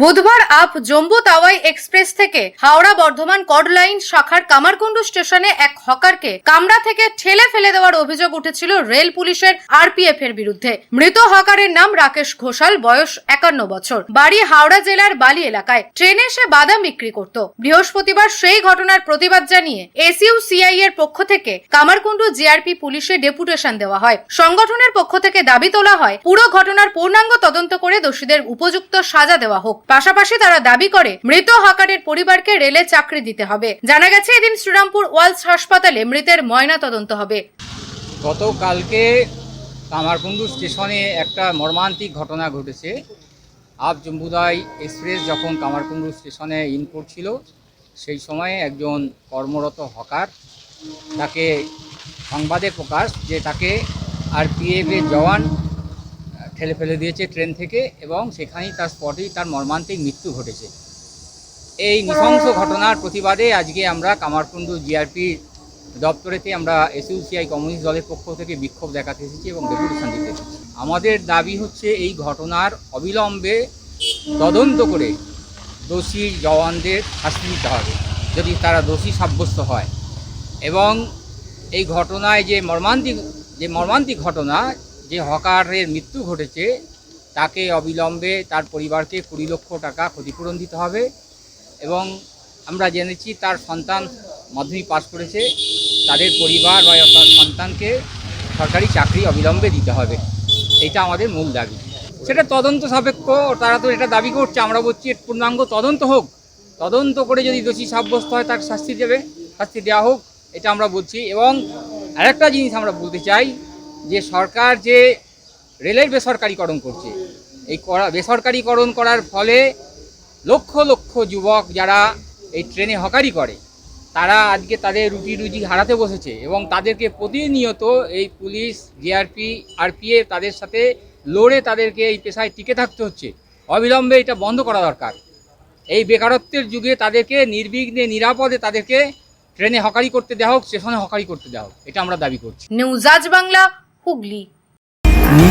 বুধবার up Jammu Tawi express থেকে Howrah Bardhaman code line শাখার কামারকুণ্ডু স্টেশনে এক হকারকে কামরা থেকে ঠেলে ফেলে দেওয়ার অভিযোগ উঠেছিল রেল পুলিশের আরপিএফ এর বিরুদ্ধে। মৃত হকারের নাম রাকেশ ঘোষাল, বয়স একান্ন বছর। বাড়ি হাওড়া জেলার বালি এলাকায়। ট্রেনে সে বাদাম বিক্রি করত। বৃহস্পতিবার সেই ঘটনার প্রতিবাদ জানিয়ে এসইউ সিআই এর পক্ষ থেকে কামারকুণ্ডু জিআরপি পুলিশে ডেপুটেশন দেওয়া হয়। সংগঠনের পক্ষ থেকে দাবি তোলা হয়, পুরো ঘটনার পূর্ণাঙ্গ তদন্ত করে দোষীদের উপযুক্ত সাজা দেওয়া হোক। পাশাপাশি তারা দাবি করে, মৃত হকারের পরিবারকে রেলে চাকরি দিতে হবে। জানা গেছে, এদিন শ্রীরামপুর ওয়ালস হাসপাতালে মৃতের ময়না তদন্ত হবে। গতকালকে কামারকুণ্ডু স্টেশনে একটা মর্মান্তিক ঘটনা ঘটেছে। আপ জম্বুদাই এক্সপ্রেস যখন কামারকুণ্ডু স্টেশনে ইন করছিল, সেই সময়ে একজন কর্মরত হকার তাকে সংবাদে প্রকাশ যে তাকে আর পিএফের জওয়ান ঠেলে ফেলে দিয়েছে ট্রেন থেকে এবং সেখানেই তার স্পটেই তার মর্মান্তিক মৃত্যু ঘটেছে। এই নৃশংস ঘটনার প্রতিবাদে আজকে আমরা কামারকুণ্ডু জিআরপি দপ্তরেতে আমরা এসইউসিআই কমিউনিস্ট দলের পক্ষ থেকে বিক্ষোভ দেখাতে এসেছি এবং ডেপুটেশন দিতে এসেছি। আমাদের দাবি হচ্ছে এই ঘটনার অবিলম্বে তদন্ত করে দোষী জওয়ানদের শাস্তি দিতে হবে যদি তারা দোষী সাব্যস্ত হয়। এবং এই ঘটনায় যে মর্মান্তিক যে মর্মান্তিক ঘটনা যে হকারের মৃত্যু ঘটেছে, তাকে অবিলম্বে তার পরিবারকে কুড়ি লক্ষ টাকা ক্ষতিপূরণ দিতে হবে এবং আমরা জেনেছি তার সন্তান মাধ্যমিক পাশ করেছে, তাদের পরিবার বা তার সন্তানকে সরকারি চাকরি অবিলম্বে দিতে হবে। এটা আমাদের মূল দাবি। সেটা তদন্ত সাপেক্ষ, তারা তো এটা দাবি করছে, আমরা বলছি পূর্ণাঙ্গ তদন্ত হোক। তদন্ত করে যদি দোষী সাব্যস্ত হয়, তার শাস্তি দেবে, শাস্তি দেওয়া হোক, এটা আমরা বলছি। এবং আরেকটা জিনিস আমরা বলতে চাই যে সরকার যে রেলের বেসরকারিকরণ করছে, এই করা, বেসরকারিকরণ করার ফলে লক্ষ লক্ষ যুবক যারা এই ট্রেনে হকারি করে, তারা আজকে তাদের রুটি রুজি হারাতে বসেছে এবং তাদেরকে প্রতিনিয়ত এই পুলিশ জিআরপি আরপিএফ তাদের সাথে লড়ে তাদেরকে এই পেশায় টিকে থাকতে হচ্ছে। অবিলম্বে এটা বন্ধ করা দরকার। এই বেকারত্বের যুগে তাদেরকে নির্বিঘ্নে, নিরাপদে তাদেরকে ট্রেনে হকারি করতে দেওয়া হোক, স্টেশনে হকারি করতে দেওয়া হোক, এটা আমরা দাবি করছি। নিউজ আজ বাংলা হুগলি